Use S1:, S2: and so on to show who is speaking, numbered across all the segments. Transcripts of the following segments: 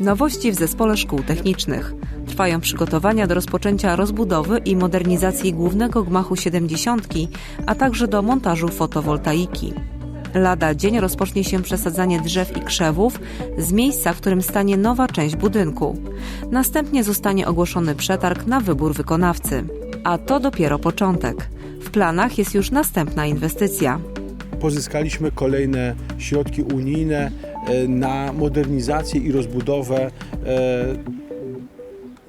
S1: Nowości w zespole szkół technicznych. Trwają przygotowania do rozpoczęcia rozbudowy i modernizacji głównego gmachu 70, a także do montażu fotowoltaiki. Lada dzień rozpocznie się przesadzanie drzew i krzewów z miejsca, w którym stanie nowa część budynku. Następnie zostanie ogłoszony przetarg na wybór wykonawcy. A to dopiero początek. W planach jest już następna inwestycja.
S2: pozyskaliśmy kolejne środki unijne na modernizację i rozbudowę e,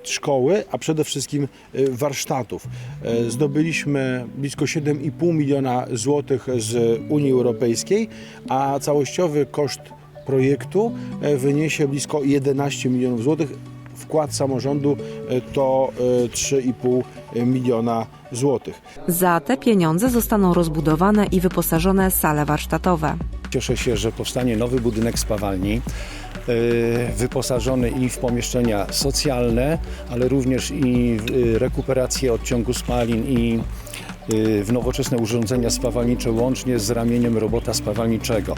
S2: szkoły, a przede wszystkim e, warsztatów. E, Zdobyliśmy blisko 7,5 miliona złotych z Unii Europejskiej, a całościowy koszt projektu e, wyniesie blisko 11 milionów złotych. Wkład samorządu e, to e, 3,5 miliona złotych.
S1: Za te pieniądze zostaną rozbudowane i wyposażone sale warsztatowe.
S3: Cieszę się, że powstanie nowy budynek spawalni, yy, wyposażony i w pomieszczenia socjalne, ale również i w yy, rekuperację odciągu spalin i yy, w nowoczesne urządzenia spawalnicze łącznie z ramieniem robota spawalniczego.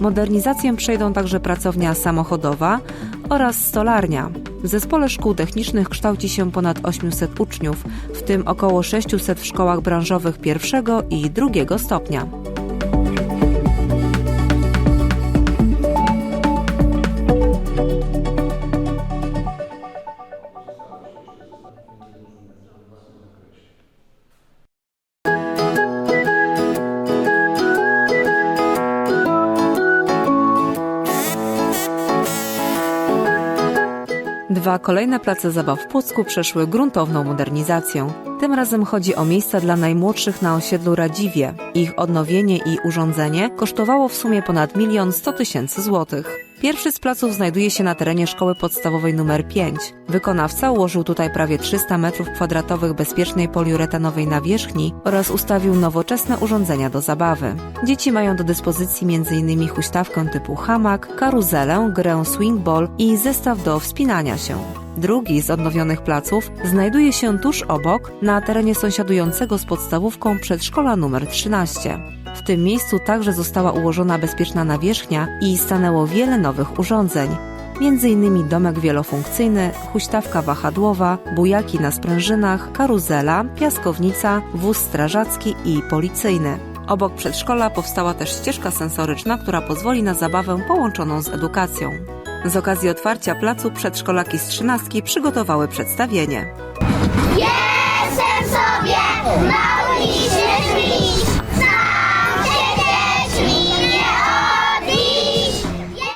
S1: Modernizację przejdą także pracownia samochodowa oraz stolarnia. W zespole szkół technicznych kształci się ponad 800 uczniów, w tym około 600 w szkołach branżowych pierwszego i drugiego stopnia. Dwa kolejne place zabaw w Płocku przeszły gruntowną modernizację. Tym razem chodzi o miejsca dla najmłodszych na osiedlu Radziwie. Ich odnowienie i urządzenie kosztowało w sumie ponad milion sto tysięcy złotych. Pierwszy z placów znajduje się na terenie szkoły podstawowej nr 5. Wykonawca ułożył tutaj prawie 300 m2 bezpiecznej poliuretanowej nawierzchni oraz ustawił nowoczesne urządzenia do zabawy. Dzieci mają do dyspozycji m.in. huśtawkę typu hamak, karuzelę, grę swingball i zestaw do wspinania się. Drugi z odnowionych placów znajduje się tuż obok, na terenie sąsiadującego z podstawówką przedszkola nr 13. W tym miejscu także została ułożona bezpieczna nawierzchnia i stanęło wiele nowych urządzeń. Między innymi domek wielofunkcyjny, huśtawka wahadłowa, bujaki na sprężynach, karuzela, piaskownica, wóz strażacki i policyjny. Obok przedszkola powstała też ścieżka sensoryczna, która pozwoli na zabawę połączoną z edukacją. Z okazji otwarcia placu przedszkolaki z trzynastki przygotowały przedstawienie.
S4: Yeah!